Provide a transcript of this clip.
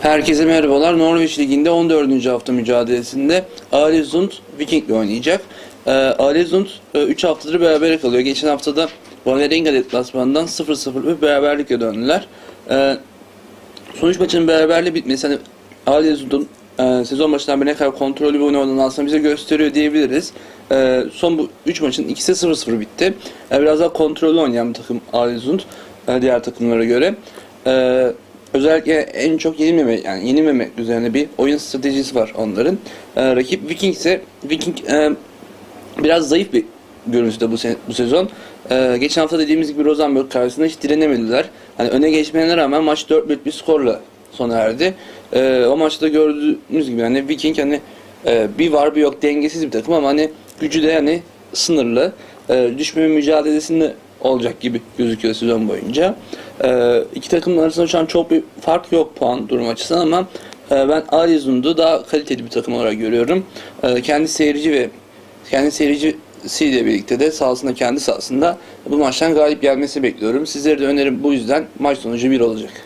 Herkese merhabalar. Norveç Ligi'nde 14. hafta mücadelesinde Alesund Viking ile oynayacak. Ee, Alesund 3 haftadır berabere kalıyor. Geçen haftada Vålerenga deplasmanından 0-0 bir beraberlikle döndüler. Ee, sonuç maçının beraberliği bitmesi hani Alesund'un e, sezon başından beri ne kadar kontrollü bir oyun oynadığını aslında bize gösteriyor diyebiliriz. Ee, son bu 3 maçın ikisi 0-0 bitti. Ee, biraz daha kontrollü oynayan bir takım Alesund e, diğer takımlara göre. Ee, özellikle en çok yenilmeme yani yenilmemek üzerine bir oyun stratejisi var onların. Ee, rakip Viking ise Viking e, biraz zayıf bir görüntüde bu, se- bu sezon. Ee, geçen hafta dediğimiz gibi Rosenborg karşısında hiç direnemediler. Hani öne geçmelerine rağmen maç 4-1 bir skorla sona erdi. Ee, o maçta gördüğünüz gibi hani Viking hani e, bir var bir yok dengesiz bir takım ama hani gücü de hani sınırlı. Ee, düşmeme mücadelesinde olacak gibi gözüküyor sezon boyunca. Ee, iki takımın arasında şu an çok bir fark yok puan durum açısından ama e, ben Alizund'u daha kaliteli bir takım olarak görüyorum. Ee, kendi seyirci ve kendi seyircisiyle birlikte de sahasında kendi sahasında bu maçtan galip gelmesi bekliyorum. Sizlere de önerim bu yüzden maç sonucu 1 olacak.